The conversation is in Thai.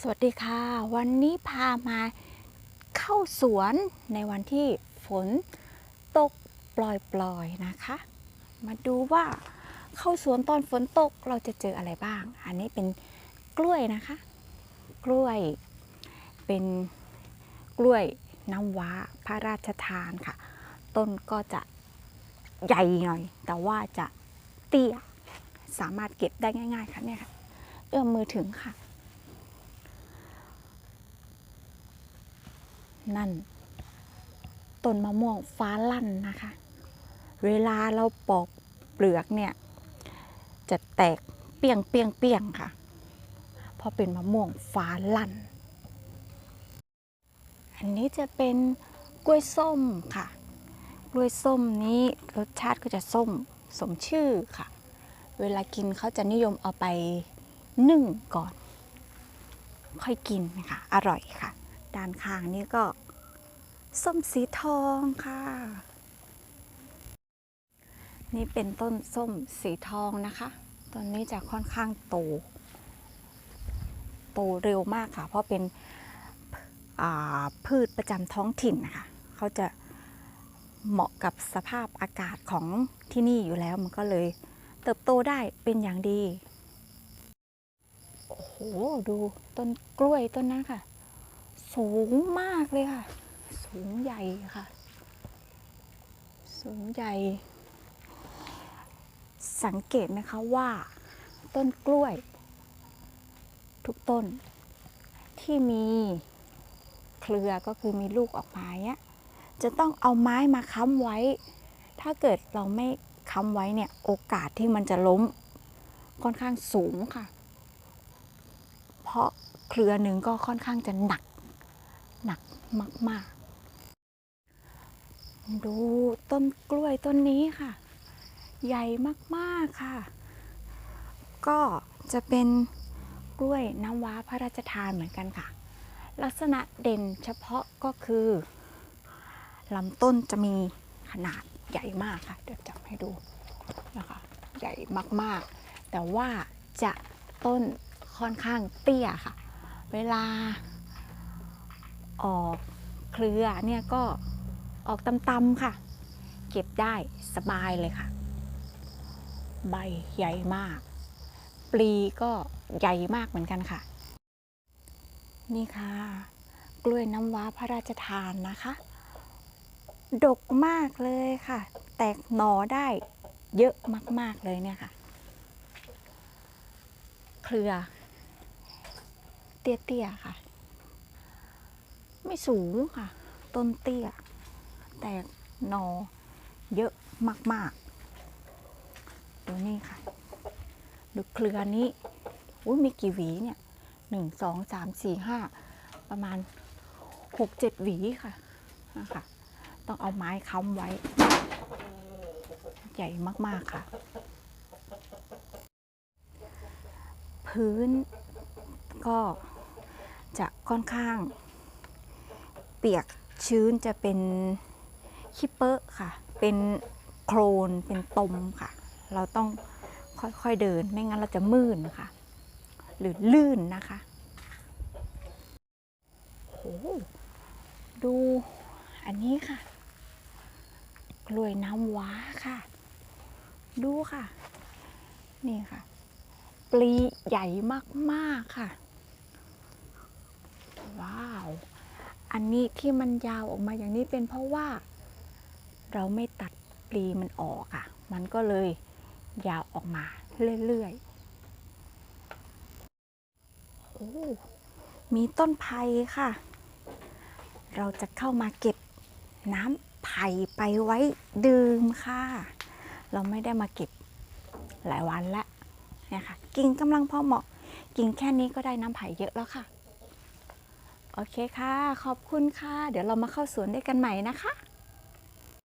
สวัสดีค่ะ วันนี้พามาเข้าสวนในวันที่ฝนตกปล่อยๆนะคะ มาดูว่าเข้าสวนตอนฝนตกเราจะเจออะไรบ้าง อันนี้เป็นกล้วยนะคะ กล้วยเป็นกล้วยน้ำว้าพระราชทานค่ะ ต้นก็จะใหญ่หน่อย แต่ว่าจะเตี้ยสามารถเก็บได้ง่าย ๆ ค่ะเนี่ยค่ะเอื้อมมือถึงค่ะ นั่นต้นมะม่วงฟ้าลั่นนะคะ เวลาเราปอกเปลือกเนี่ย จะแตกเปียงเปียงเปียงค่ะ เพราะเป็นมะม่วงฟ้าลั่น อันนี้จะเป็นกล้วยส้มค่ะ กล้วยส้มนี้รสชาติก็จะส้มสมชื่อค่ะ เวลากินเขาจะนิยมเอาไปนึ่งก่อน ค่อยกินนะคะอร่อยค่ะ ด้านข้างนี้ก็ส้มสีทองค่ะ นี่เป็นต้นส้มสีทองนะคะต้นนี้จะค่อนข้างโต โตเร็วมากค่ะ เพราะเป็นพืชประจำท้องถิ่นนะคะเขาจะเหมาะกับสภาพอากาศของที่นี่อยู่แล้วมันก็เลยเติบโตได้เป็นอย่างดี โอ้โห ดูต้นกล้วยต้นนั้นค่ะ สูงมากเลยค่ะ สูงใหญ่ค่ะ สูงใหญ่ สังเกตไหมคะว่า ต้นกล้วย ทุกต้น ที่มีเครือก็คือมีลูกออกมาเนี่ยจะต้องเอาไม้มาค้ำไว้ ถ้าเกิดเราไม่ค้ำไว้เนี่ยโอกาสที่มันจะล้มค่อนข้างสูงค่ะ เพราะเครือหนึ่งก็ค่อนข้างจะหนัก หนักมาก ๆ ดูต้นกล้วยต้นนี้ค่ะ ใหญ่มาก ๆ ค่ะ ก็จะเป็นกล้วยน้ำว้าพระราชทานเหมือนกันค่ะ ลักษณะเด่นเฉพาะก็คือลำต้นจะมีขนาดใหญ่มากค่ะ เดี๋ยวจับให้ดูนะคะ ใหญ่มากๆ แต่ว่าจะต้นค่อนข้างเตี้ยค่ะ เวลา ออกเครือเนี่ยก็ออกตำๆค่ะ เก็บได้สบายเลยค่ะ ใบใหญ่มาก ปลีก็ใหญ่มากเหมือนกันค่ะ นี่ค่ะ กล้วยน้ำว้าพระราชทานนะคะ ดกมากเลยค่ะ แตกหน่อได้เยอะมาก ๆ เลยเนี่ยค่ะ เครือ เตี้ย ๆ ค่ะ ไม่สูงค่ะ ต้นเตี้ย แตกหนอเยอะมาก ๆ ดูนี่ค่ะ ดูเครือนี้อุ้ยมีกี่หวีเนี่ยหนึ่งสองสามสี่ห้าประมาณหกเจ็ดหวีค่ะนะคะต้องเอาไม้ค้ำไว้ ใหญ่มาก ๆ ค่ะ พื้นก็จะค่อนข้าง เปียกชื้นจะเป็นคิปเปอร์ค่ะ เป็นโครน เป็นตมค่ะ เราต้องค่อยๆเดิน ไม่งั้นเราจะมื่นค่ะ หรือลื่นนะคะโอ้โหดูอันนี้ค่ะ กล้วยน้ำว้าค่ะ ดูค่ะ นี่ค่ะ ปลีใหญ่มากๆค่ะ ว้าว อันนี้ที่มันยาวออกมาอย่างนี้เป็นเพราะว่า เราไม่ตัดปลีมันออกอะ มันก็เลยยาวออกมาเรื่อยๆ โอ้ มีต้นไผ่ค่ะ เราจะเข้ามาเก็บน้ำไผ่ไปไว้ดื่มค่ะ เราไม่ได้มาเก็บหลายวันแล้วเนี่ยค่ะกิ่งกำลังพอเหมาะ กิ่งแค่นี้ก็ได้น้ำไผ่เยอะแล้วค่ะ โอเคค่ะ ขอบคุณค่ะ เดี๋ยวเรามาเข้าสวนด้วยกันใหม่นะคะ